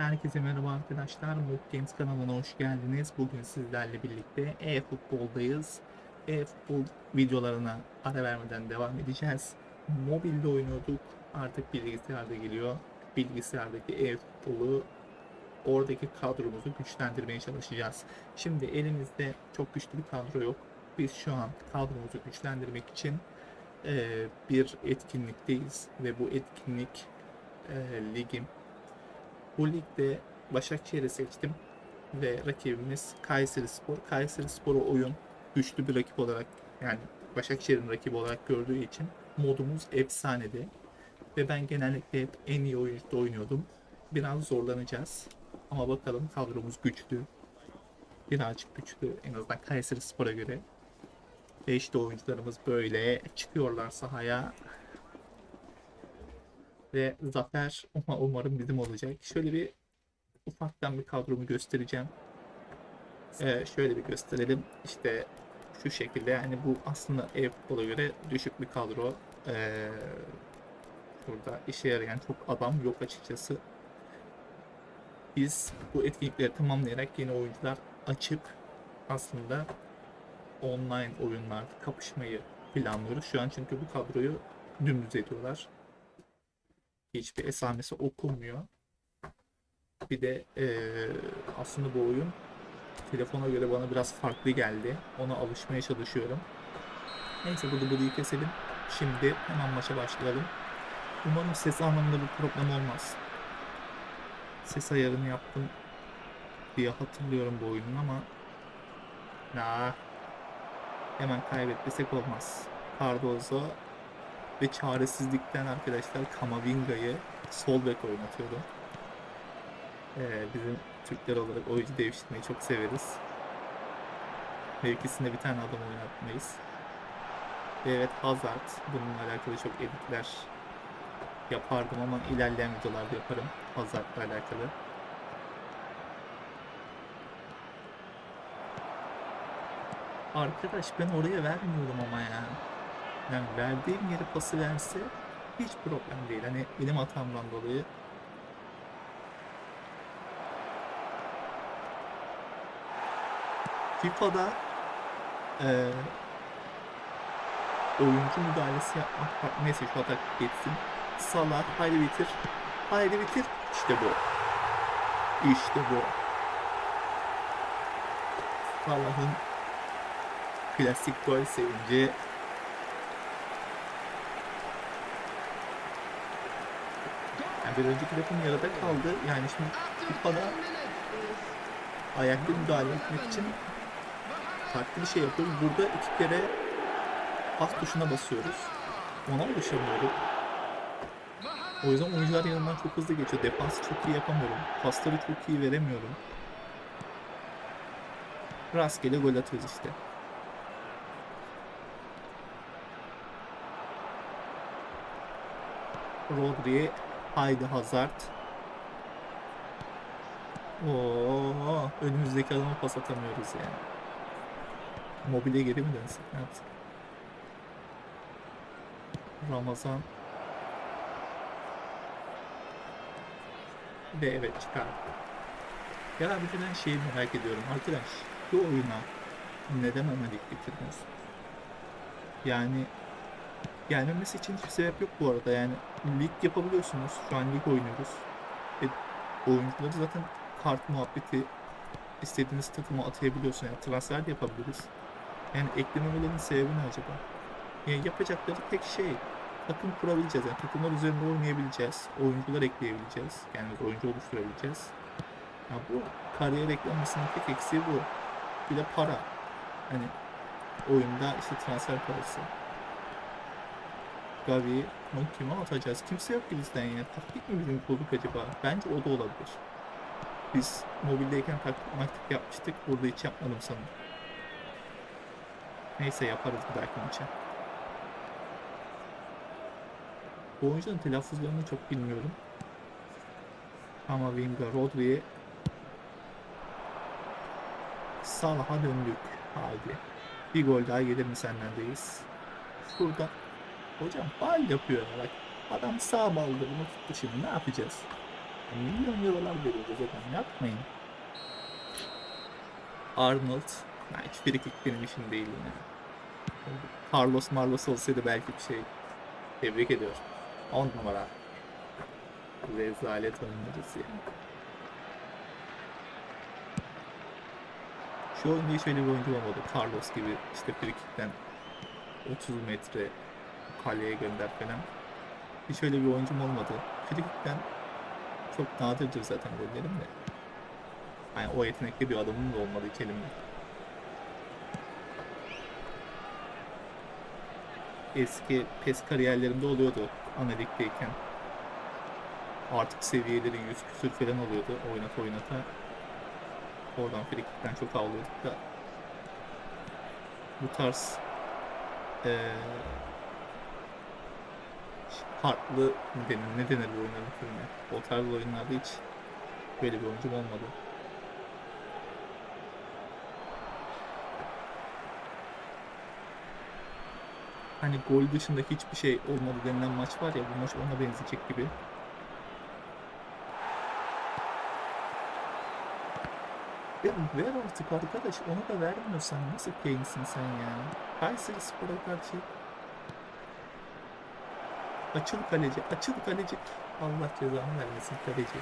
Herkese merhaba arkadaşlar. Mob Games kanalına hoş geldiniz. Bugün sizlerle birlikte e-futboldayız. E-futbol videolarına ara vermeden devam edeceğiz. Mobilde oynuyorduk. Artık bilgisayarda geliyor. Bilgisayardaki e-futbolu oradaki kadromuzu güçlendirmeye çalışacağız. Şimdi elimizde çok güçlü bir kadro yok. Biz şu an kadromuzu güçlendirmek için eee, bir etkinlikteyiz ve bu etkinlik eee, ligin bu ligde Başakşehir'i seçtim ve rakibimiz Kayseri Spor. Kayseri Spor'u oyun güçlü bir rakip olarak yani Başakşehir'in rakibi olarak gördüğü için modumuz efsanede. Ve ben genellikle hep en iyi oyuncuda oynuyordum. Biraz zorlanacağız. Ama bakalım kadromuz güçlü. Birazcık güçlü en azından Kayseri Spor'a göre. Ve işte oyuncularımız böyle çıkıyorlar sahaya ve zafer uma- umarım bizim olacak. Şöyle bir ufaktan bir kadromu göstereceğim. Ee, şöyle bir gösterelim. İşte şu şekilde yani bu aslında e-futbola göre düşük bir kadro. Ee, burada işe yarayan çok adam yok açıkçası. Biz bu etkinlikleri tamamlayarak yeni oyuncular açıp aslında online oyunlarda kapışmayı planlıyoruz. Şu an çünkü bu kadroyu dümdüz ediyorlar hiçbir esamesi okunmuyor. Bir de eee, aslında bu oyun telefona göre bana biraz farklı geldi. Ona alışmaya çalışıyorum. Neyse burada burayı keselim. Şimdi hemen maça başlayalım. Umarım ses anlamında bir problem olmaz. Ses ayarını yaptım diye hatırlıyorum bu oyunun ama na hemen kaybetmesek olmaz. Cardozo ve çaresizlikten arkadaşlar Kamavinga'yı sol bek oynatıyordum. Ee, bizim Türkler olarak oyuncu devşirmeyi çok severiz. Mevkisinde bir tane adam oynatmayız. Ve evet Hazard bununla alakalı çok editler yapardım ama ilerleyen videolarda yaparım Hazard'la alakalı. Arkadaş ben oraya vermiyorum ama ya. Yani verdiğim yere pası verse hiç problem değil. Hani benim hatamdan dolayı FIFA'da eee oyuncu müdahalesi yapmak bak neyse şu atak geçsin. Salah haydi bitir. Haydi bitir. İşte bu. İşte bu. Salah'ın klasik gol sevinci bir önceki lafım yarıda kaldı. Yani şimdi FIFA'da ayakta müdahale etmek için farklı bir şey yapıyoruz. Burada iki kere pas tuşuna basıyoruz. Ona ulaşamıyorum. O yüzden oyuncular yanından çok hızlı geçiyor. Defansı çok iyi yapamıyorum. Pasları çok iyi veremiyorum. Rastgele gol atıyoruz işte. Rodri, haydi Hazard. Oo, önümüzdeki adama pas atamıyoruz yani. Mobile geri mi dönsek ne yapsak? Ramazan. Ve evet çıkardı. Ya bir de ben şeyi merak ediyorum arkadaş. Bu oyuna neden ana lig getirmiyorsun? Yani gelmemesi için hiçbir sebep yok bu arada. Yani lig yapabiliyorsunuz. Şu an lig oynuyoruz. Ve oyuncuları zaten kart muhabbeti istediğiniz takıma atayabiliyorsun. Yani transfer de yapabiliriz. Yani eklememelerinin sebebi ne acaba? Yani yapacakları tek şey takım kurabileceğiz. Yani takımlar üzerinde oynayabileceğiz. Oyuncular ekleyebileceğiz. Yani oyuncu oluşturabileceğiz. Ya bu kariyer eklenmesinin tek eksiği bu. Bir de para. Hani oyunda işte transfer parası Gavi, bunu kime atacağız? Kimse yok ki bizden ya. Taktik mi bizim bulduk acaba? Bence o da olabilir. Biz mobildeyken taktik maktik yapmıştık. Burada hiç yapmadım sanırım. Neyse yaparız bir dahaki maça. Bu oyuncunun telaffuzlarını çok bilmiyorum. Ama Vinga, Rodri'ye Salah'a döndük. Haydi. Bir gol daha gelir mi sendendeyiz. Şurada Hocam faal yapıyor ya bak. Adam sağ baldı bunu tuttu şimdi ne yapacağız? Milyon eurolar veriyoruz zaten yapmayın. Arnold. Ya hiç frikik benim işim değil yine. Carlos Marlos olsaydı belki bir şey. Tebrik ediyorum. 10 numara. Rezalet oyunlarız yani. Şu oyunda hiç öyle bir oyuncu olmadı. Carlos gibi işte frikikten 30 metre kaleye gönder falan. Hiç öyle bir oyuncum olmadı. Frikikten çok nadirdir zaten gollerim de. Yani o yetenekli bir adamım da olmadı hiç elimde. Eski PES kariyerlerimde oluyordu analikteyken. Artık seviyelerin 100 küsür falan oluyordu oynata oynata. Oradan frikikten çok avlıyorduk da. Bu tarz eee farklı ne denir, ne denir bu oyunların türüne? O tarz oyunlarda hiç böyle bir oyuncum olmadı. Hani gol dışında hiçbir şey olmadı denilen maç var ya bu maç ona benzeyecek gibi. Ya ver artık arkadaş onu da vermiyorsan nasıl Kane'sin sen ya? Kayseri Spor'a karşı Açıl kaleci, açıl kaleci. Allah cezanı vermesin kaleci.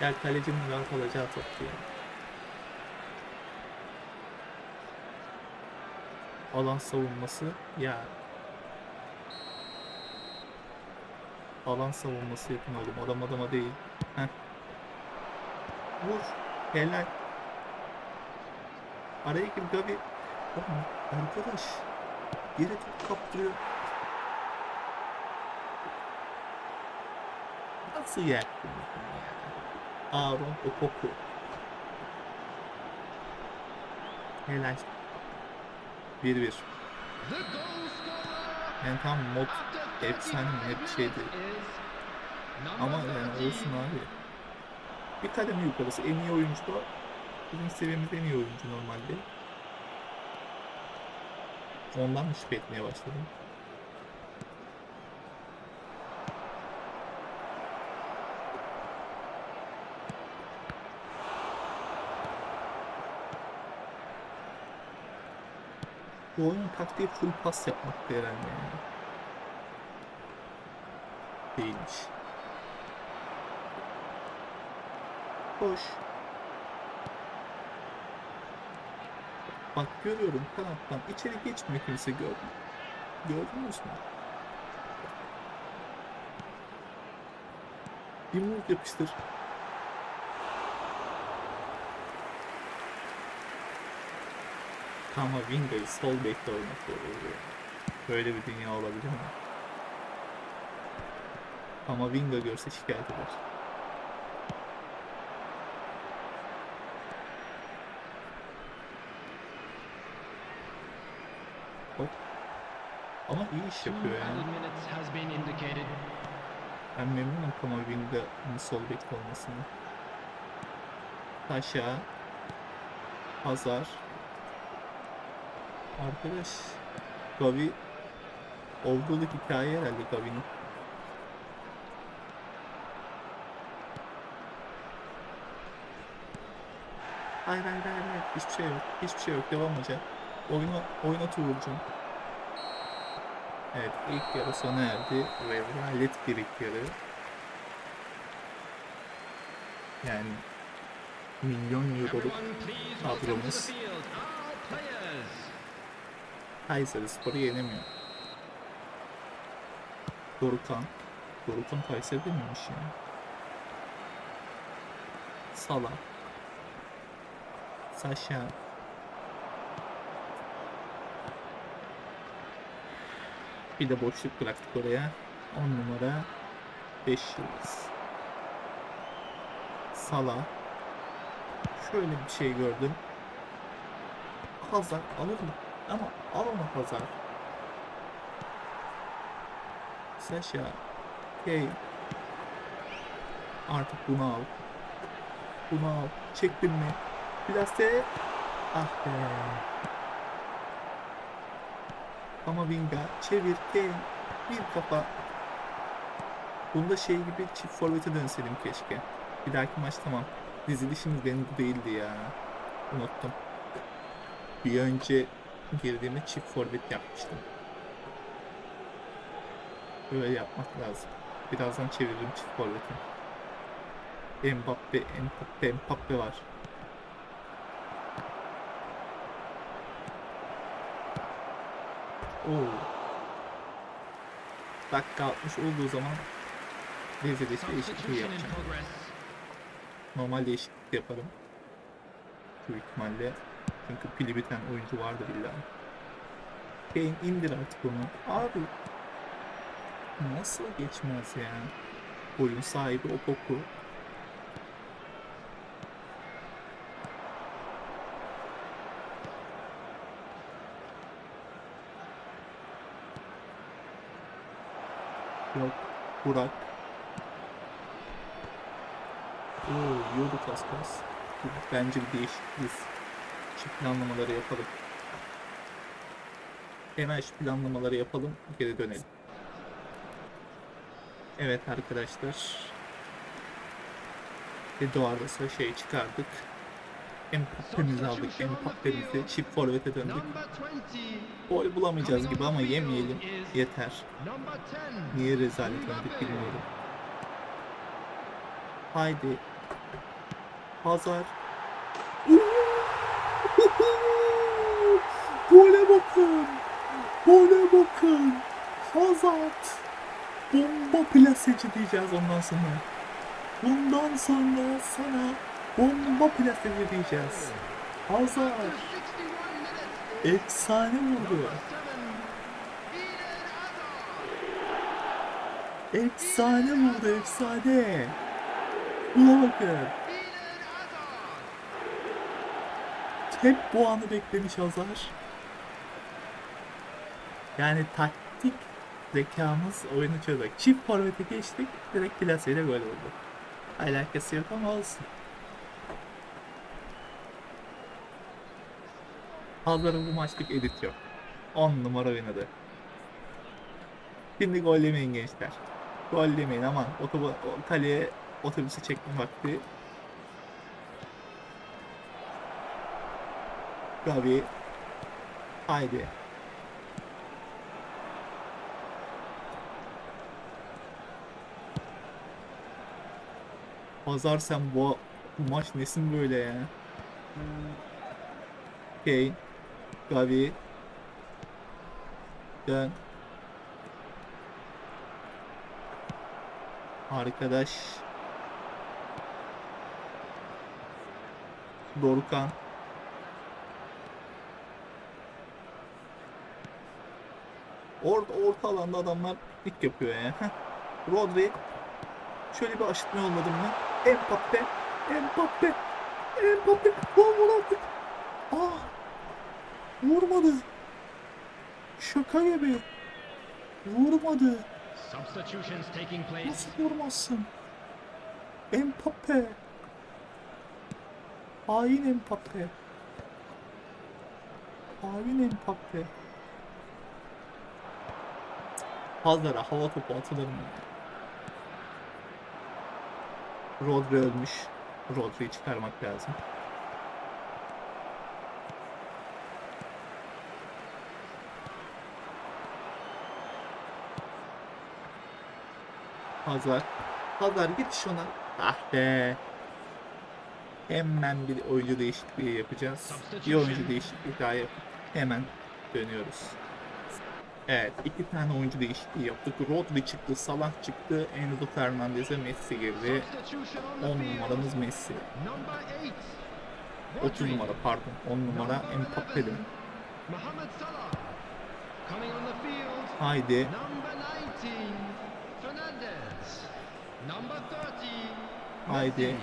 Gel kalecinin rahat olacağı top ya. Alan savunması ya. Alan savunması yapın oğlum. Adam adama değil. Heh. Vur. Helal. Araya gir Gavi. Oğlum arkadaş. Yere top kaptırıyor. Nasıl yer? Aaron Opoku. Helal. 1-1. Yani tam mod efsane mi ne bir şeydi. Ama yani olsun abi. Bir kademe yukarısı en iyi oyuncu da bizim seviyemizde en iyi oyuncu normalde. Ondan mı şüphe etmeye başladım? Bu oyunun taktiği full pas yapmaktı herhalde yani. Değilmiş. Hoş. Bak görüyorum kanattan içeri geçmiyor kimse gördüm. Gördünüz mü? Bir move yapıştır. Kamavinga'yı sol bekte oynatıyor. Böyle bir dünya olabilir mi? Kamavinga görse şikayet eder. Hop. Ama iyi iş yapıyor yani. Ben memnunum Kamavinga'nın sol bekte olmasını. Taşa. Hazar. Arkadaş Gavi olduğu hikaye herhalde Gavi'nin. Hayır hayır hayır hayır hiçbir şey yok hiçbir şey yok devam hocam. Oyunu oynat Uğur'cum. Evet ilk yarı sona erdi. Rezalet bir ilk yarı. Yani milyon euroluk kadromuz Kayseri Spor'u yenemiyor. Dorukan. Dorukan Kayseri'de miymiş ya? Sala. Saşa. Bir de boşluk bıraktık oraya. 10 numara 5 yıldız. Sala. Şöyle bir şey gördüm. Hazar alır mı? Ama al onu Hazar. Saşa. Hey. Artık bunu al. Bunu al. Çektin mi? Plase. Ah be. Kamavinga. Çevir. Kane. Bir kafa. Bunda şey gibi çift forvete dönseydim keşke. Bir dahaki maç tamam. Dizilişimiz benim değildi ya. Unuttum. Bir önce girdiğimde çift forvet yapmıştım. Böyle yapmak lazım. Birazdan çeviririm çift forveti. Mbappe, Mbappe, Mbappe var. Oo. Dakika 60 olduğu zaman diziliş değişikliği Substitution in yapacağım. Normal değişiklik yaparım. Büyük ihtimalle. Çünkü pili biten oyuncu vardır illa. Kane indir artık onu. Abi. Nasıl geçmez ya? Oyun sahibi Opoku. Yok. Burak. Oo, yiyorduk az. Bence bir değişikliğiz. Şu planlamaları yapalım. Hemen planlamaları yapalım. Geri dönelim. Evet arkadaşlar. Eduardos'a şey çıkardık. Mbappe'mizi aldık. Mbappe'mizi çift forvete döndük. Number 20. Gol bulamayacağız gibi ama yemeyelim. Yeter. Number 10. Niye rezalet oynadık bilmiyorum. Haydi. Hazar. Gole bakın. Gole bakın. Hazard. Bomba plaseci diyeceğiz ondan sonra. Bundan sonra sana bomba plaseci diyeceğiz. Hazard. 61 minutes. Efsane vurdu. Number 7. Eden Hazard. Efsane vurdu efsane. Buna bakın. Hep bu anı beklemiş Hazar. Yani taktik zekamız oyunu çözdük. Çift forvete geçtik. Direkt plaseyle gol oldu. Alakası yok ama olsun. Hazar'ın bu maçlık edit yok. 10 numara oynadı. Şimdi gol yemeyin gençler. Gol yemeyin aman. Otoba, o kaleye otobüsü çekme vakti. Gavi. Haydi. Pazar sen bu, bu maç nesin böyle ya? Kane. Gavi. Dön. Arkadaş. Dorukhan. Orada orta alanda adamlar dik yapıyor ya. Rodri. Şöyle bir aşıtma yolladım mı? Mbappe. Mbappe. Mbappe. Lan vur artık. Aa. Vurmadı. Şaka gibi. Vurmadı. Nasıl vurmazsın? Mbappe. Hain Mbappe. Hain Mbappe. Hazlara hava topu atılır mı? Rodri ölmüş. Rodri'yi çıkarmak lazım. Hazar. Hazar git şuna. Ah be. Hemen bir oyuncu değişikliği yapacağız. Bir oyuncu değişikliği daha yapıp hemen dönüyoruz. Evet, iki tane oyuncu değişikliği yaptık. Rodri çıktı, Salah çıktı, Enzo Fernandez'e Messi girdi. Substitution on 10 the field. numaramız Messi. Number 8. 30 numara pardon. 10 numara Mbappe dedim. Mohamed Salah. Coming on the field. Haydi. Number 19. Fernandez. Number 30. Haydi.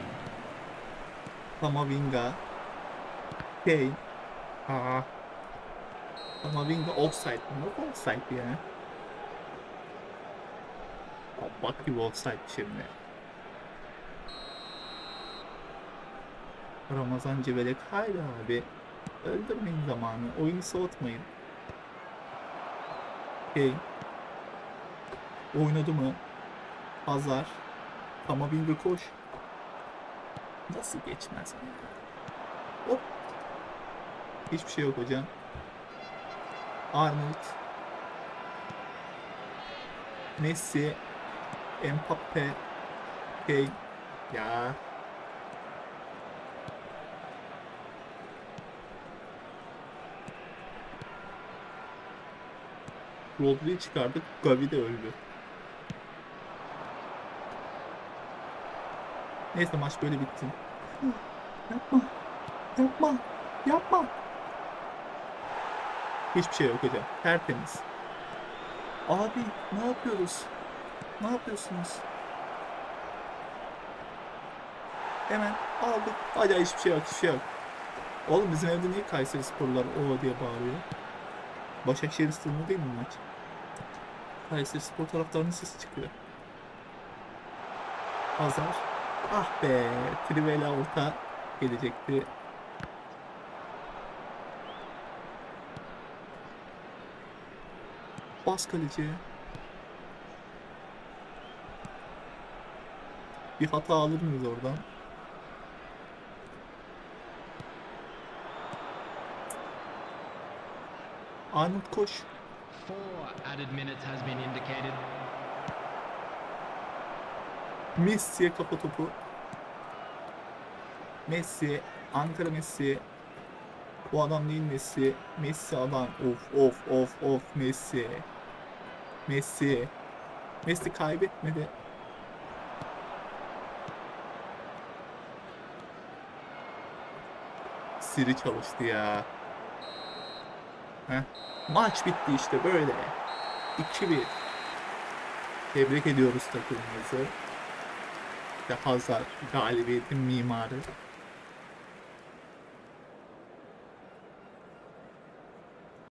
Kamavinga. Kane. Aa. Kamavinga offside. Nasıl offside ya? Aa, Bak gibi offside şimdi. Ramazan Civelek haydi abi. Öldürmeyin zamanı. Oyunu soğutmayın. Kane. Oynadı mı? Hazar. Kamavinga koş. Nasıl geçmez mi? Hop. Hiçbir şey yok hocam. Arnold. Messi. Mbappe. Kane. Ya. Rodri'yi çıkardık. Gavi de öldü. Neyse maç böyle bitti. Yapma. Yapma. Yapma. Hiçbir şey yok hocam. Tertemiz. Abi ne yapıyoruz? Ne yapıyorsunuz? Hemen aldık. Acayip hiçbir şey yok. Hiçbir şey yok. Oğlum bizim evde niye Kayseri Sporlular o diye bağırıyor? Başakşehir stadında değil mi maç? Kayseri Spor taraftarının sesi çıkıyor. Hazar. Ah be. Trivela orta gelecekti. Bas kaleci. Bir hata alır mıyız oradan? Arnold koş. Messi'ye kafa topu. Messi, Ankara Messi. Bu adam değil Messi. Messi adam. Of of of of Messi. Messi. Messi kaybetmedi. Siri çalıştı ya. Heh. Maç bitti işte böyle. 2-1. Tebrik ediyoruz takımımızı. İşte Hazar galibiyetin mimarı.